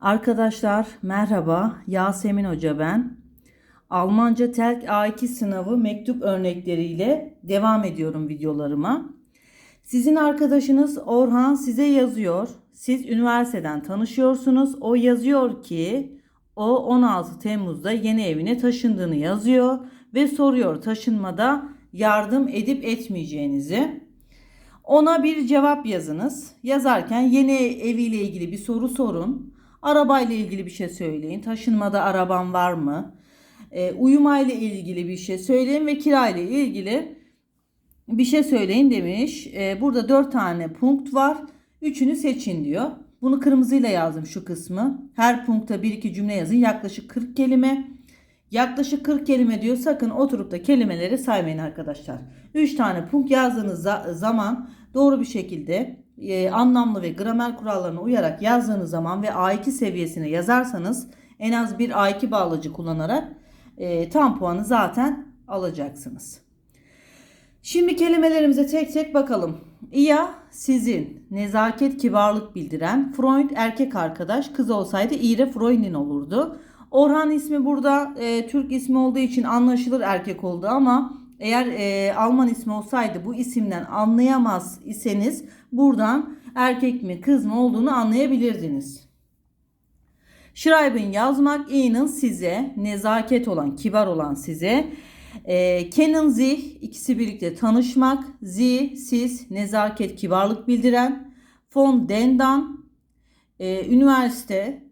Arkadaşlar merhaba Yasemin Hoca ben. Almanca TELK A2 sınavı mektup örnekleriyle devam ediyorum videolarıma. Sizin arkadaşınız Orhan size yazıyor. Siz üniversiteden tanışıyorsunuz. O yazıyor ki o 16 Temmuz'da yeni evine taşındığını yazıyor ve soruyor taşınmada yardım edip etmeyeceğinizi. Ona bir cevap yazınız. Yazarken yeni eviyle ilgili bir soru sorun. Arabayla ilgili bir şey söyleyin. Taşınmada araban var mı? E, uyumayla ilgili bir şey söyleyin ve kirayla ilgili bir şey söyleyin demiş. E, burada dört tane punkt var. Üçünü seçin diyor. Bunu kırmızıyla yazdım şu kısmı. Her punkta bir iki cümle yazın. Yaklaşık 40 kelime. Yaklaşık 40 kelime diyor. Sakın oturup da kelimeleri saymayın arkadaşlar. 3 tane punkt yazdığınız za- zaman doğru bir şekilde e, anlamlı ve gramer kurallarına uyarak yazdığınız zaman ve A2 seviyesine yazarsanız en az bir A2 bağlacı kullanarak e, tam puanı zaten alacaksınız. Şimdi kelimelerimize tek tek bakalım. İya sizin, nezaket kibarlık bildiren, Freund erkek arkadaş, kız olsaydı İre Freundin olurdu. Orhan ismi burada e, Türk ismi olduğu için anlaşılır erkek oldu ama eğer e, Alman ismi olsaydı bu isimden anlayamaz iseniz buradan erkek mi kız mı olduğunu anlayabilirdiniz. Schreiben yazmak, Ihnen size, nezaket olan, kibar olan size. E, kennen sich, ikisi birlikte tanışmak. Sie, siz, nezaket, kibarlık bildiren. Von dendan, e, üniversite,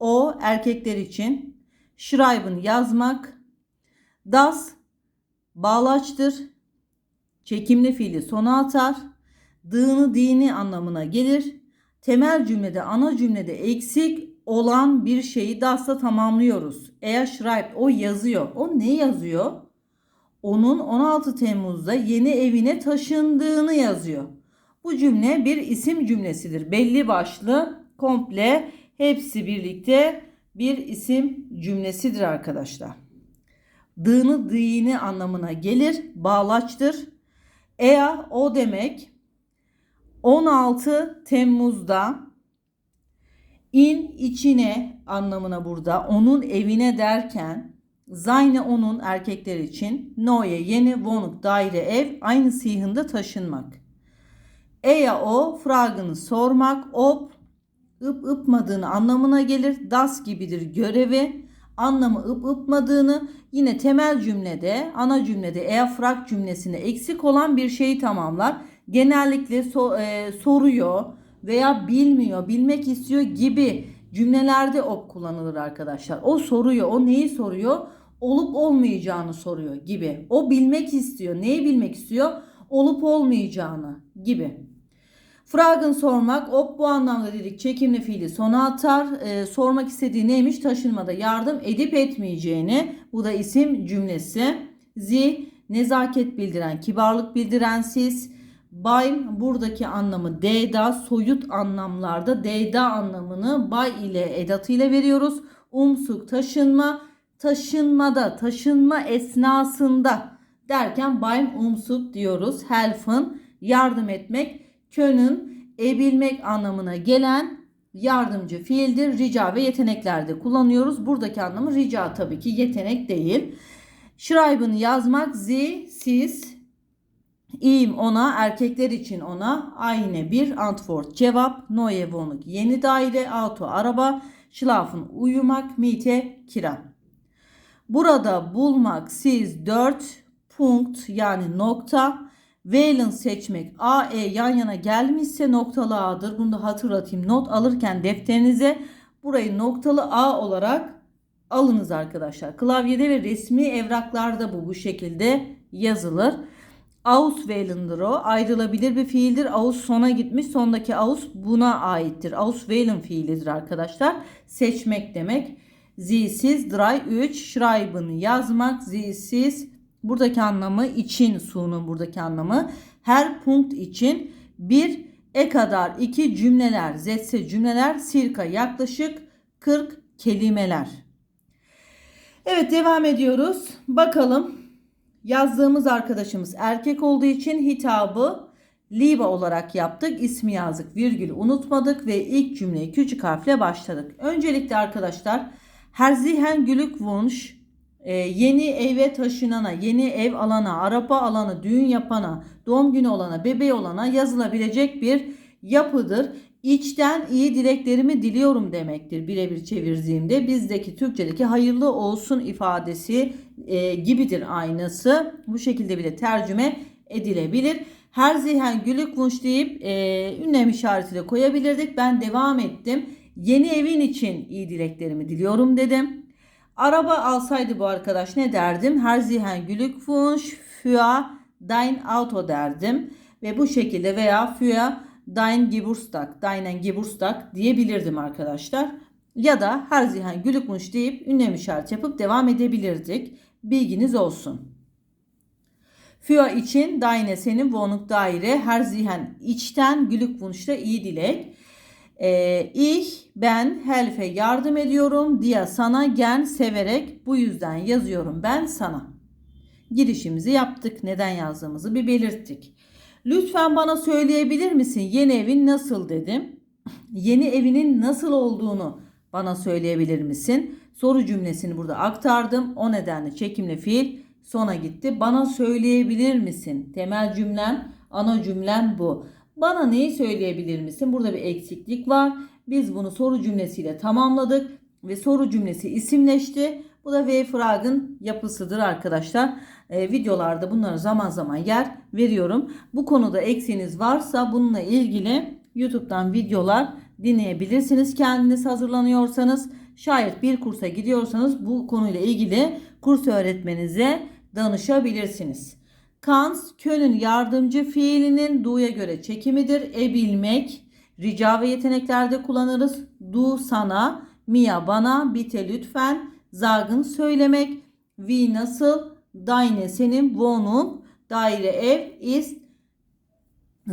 o erkekler için. Schreiben yazmak. Das, bağlaçtır. Çekimli fiili sona atar. Dığını dini anlamına gelir. Temel cümlede, ana cümlede eksik olan bir şeyi dasla tamamlıyoruz. Eğer schreibt o yazıyor. O ne yazıyor? Onun 16 Temmuz'da yeni evine taşındığını yazıyor. Bu cümle bir isim cümlesidir. Belli başlı, komple, hepsi birlikte bir isim cümlesidir arkadaşlar. Dığını dini anlamına gelir, bağlaçtır. Ea o demek 16 Temmuz'da in içine anlamına burada onun evine derken Zayne onun erkekler için Noye yeni Wohnung daire ev aynı sihinde taşınmak. Eya o fragını sormak ob ıp ıpmadığını anlamına gelir. Das gibidir görevi anlamı ıp ıpmadığını yine temel cümlede ana cümlede eğer frag cümlesinde eksik olan bir şeyi tamamlar. Genellikle so, e, soruyor veya bilmiyor, bilmek istiyor gibi cümlelerde op kullanılır arkadaşlar. O soruyor, o neyi soruyor? Olup olmayacağını soruyor gibi. O bilmek istiyor. Neyi bilmek istiyor? Olup olmayacağını gibi. Fragen sormak, op bu anlamda dedik çekimli fiili sona atar. Ee, sormak istediği neymiş? Taşınmada yardım edip etmeyeceğini. Bu da isim cümlesi. Zi, nezaket bildiren, kibarlık bildiren siz. Beim buradaki anlamı D'da, soyut anlamlarda D'da anlamını bay ile edatı ile veriyoruz. Umsuk taşınma, taşınmada, taşınma esnasında derken beim umsuk diyoruz. Helfen yardım etmek, können ebilmek anlamına gelen yardımcı fiildir. Rica ve yeteneklerde kullanıyoruz. Buradaki anlamı rica tabii ki yetenek değil. Schreiben yazmak, sie, siz, İyiyim ona, erkekler için ona aynı bir antwort cevap. Neue Wohnung yeni daire, auto araba, schlafen uyumak, miete kira. Burada bulmak siz 4 punkt yani nokta. Wählen seçmek A, E yan yana gelmişse noktalı A'dır. Bunu da hatırlatayım. Not alırken defterinize burayı noktalı A olarak alınız arkadaşlar. Klavyede ve resmi evraklarda bu bu şekilde yazılır. Auswählen'dir o. Ayrılabilir bir fiildir. Aus sona gitmiş. Sondaki aus buna aittir. Auswählen fiilidir arkadaşlar. Seçmek demek. Zisiz, dry 3, schreiben yazmak, zisiz buradaki anlamı için su'nun buradaki anlamı. Her punkt için bir e kadar iki cümleler, zetse cümleler, sirka yaklaşık 40 kelimeler. Evet devam ediyoruz. Bakalım Yazdığımız arkadaşımız erkek olduğu için hitabı Liebe olarak yaptık. İsmi yazdık. Virgül unutmadık ve ilk cümleyi küçük harfle başladık. Öncelikle arkadaşlar Herzihen Glückwunsch e, yeni eve taşınana, yeni ev alana, araba alana, düğün yapana, doğum günü olana, bebeği olana yazılabilecek bir yapıdır. İçten iyi dileklerimi diliyorum demektir birebir çevirdiğimde. Bizdeki Türkçedeki hayırlı olsun ifadesi e, gibidir aynısı. Bu şekilde bile tercüme edilebilir. Her zihen Glückwunsch deyip e, ünlem işareti de koyabilirdik. Ben devam ettim. Yeni evin için iyi dileklerimi diliyorum dedim. Araba alsaydı bu arkadaş ne derdim? Her zihen Glückwunsch für dein Auto derdim. Ve bu şekilde veya für dein Geburtstag, deinen Geburtstag diyebilirdim arkadaşlar. Ya da her zihen Glückwunsch deyip ünlem işareti yapıp devam edebilirdik. Bilginiz olsun. Für için deine senin Wohnung daire her zihen içten da iyi dilek. Ee, ich ben helfe yardım ediyorum diye sana gen severek bu yüzden yazıyorum ben sana. Girişimizi yaptık. Neden yazdığımızı bir belirttik. Lütfen bana söyleyebilir misin yeni evin nasıl dedim. Yeni evinin nasıl olduğunu bana söyleyebilir misin? Soru cümlesini burada aktardım. O nedenle çekimli fiil sona gitti. Bana söyleyebilir misin? Temel cümlem, ana cümlem bu. Bana neyi söyleyebilir misin? Burada bir eksiklik var. Biz bunu soru cümlesiyle tamamladık ve soru cümlesi isimleşti. Bu da V-Frag'ın yapısıdır arkadaşlar. Ee, videolarda bunlara zaman zaman yer veriyorum. Bu konuda eksiğiniz varsa bununla ilgili YouTube'dan videolar dinleyebilirsiniz. Kendiniz hazırlanıyorsanız şayet bir kursa gidiyorsanız bu konuyla ilgili kurs öğretmenize danışabilirsiniz. Kans, könün yardımcı fiilinin du'ya göre çekimidir. E bilmek, rica ve yeteneklerde kullanırız. Du sana, mia bana, bite lütfen, zagın söylemek, vi nasıl, deine senin, wohnung, daire ev, ist,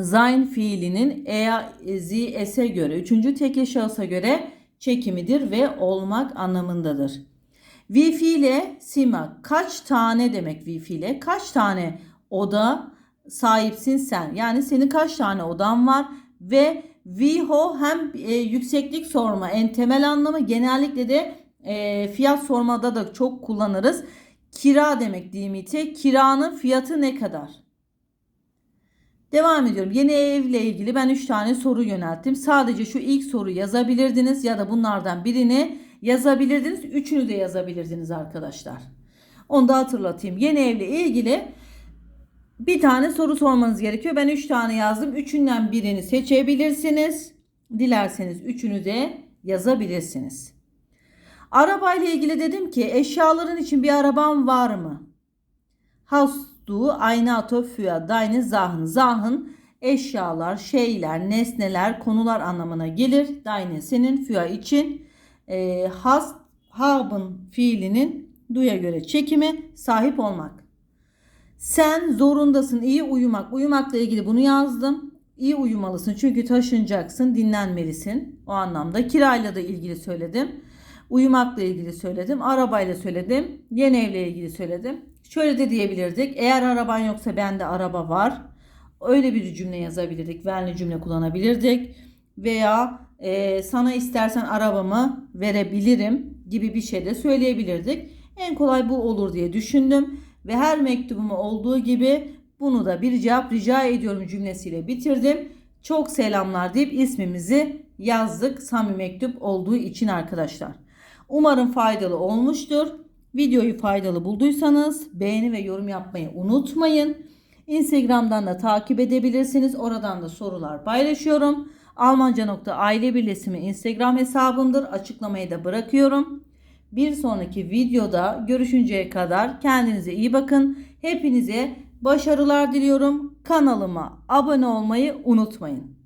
sein fiilinin eya, zi, ese göre, üçüncü teke şahısa göre çekimidir ve olmak anlamındadır. Vi fiile sima kaç tane demek vi fiile? Kaç tane oda sahipsin sen? Yani senin kaç tane odan var ve viho hem e, yükseklik sorma en temel anlamı genellikle de e, fiyat sormada da çok kullanırız. Kira demek limiti. Kiranın fiyatı ne kadar? Devam ediyorum. Yeni evle ilgili ben 3 tane soru yönelttim. Sadece şu ilk soru yazabilirdiniz ya da bunlardan birini yazabilirdiniz. Üçünü de yazabilirdiniz arkadaşlar. Onu da hatırlatayım. Yeni evle ilgili bir tane soru sormanız gerekiyor. Ben 3 tane yazdım. Üçünden birini seçebilirsiniz. Dilerseniz üçünü de yazabilirsiniz. Arabayla ilgili dedim ki eşyaların için bir arabam var mı? Hast du eine Auto für deine Sachen? Sachen eşyalar, şeyler, nesneler, konular anlamına gelir. Deine senin für için e, hast haben fiilinin duya göre çekimi sahip olmak. Sen zorundasın iyi uyumak. Uyumakla ilgili bunu yazdım. İyi uyumalısın çünkü taşınacaksın, dinlenmelisin. O anlamda kirayla da ilgili söyledim. Uyumakla ilgili söyledim. Arabayla söyledim. Yeni evle ilgili söyledim. Şöyle de diyebilirdik. Eğer araban yoksa bende araba var. Öyle bir cümle yazabilirdik. Verli cümle kullanabilirdik. Veya e, sana istersen arabamı verebilirim gibi bir şey de söyleyebilirdik. En kolay bu olur diye düşündüm. Ve her mektubuma olduğu gibi bunu da bir cevap rica ediyorum cümlesiyle bitirdim. Çok selamlar deyip ismimizi yazdık. Sami mektup olduğu için arkadaşlar. Umarım faydalı olmuştur. Videoyu faydalı bulduysanız beğeni ve yorum yapmayı unutmayın. Instagram'dan da takip edebilirsiniz. Oradan da sorular paylaşıyorum. Almanca.aile birleşimi Instagram hesabımdır. Açıklamayı da bırakıyorum. Bir sonraki videoda görüşünceye kadar kendinize iyi bakın. Hepinize başarılar diliyorum. Kanalıma abone olmayı unutmayın.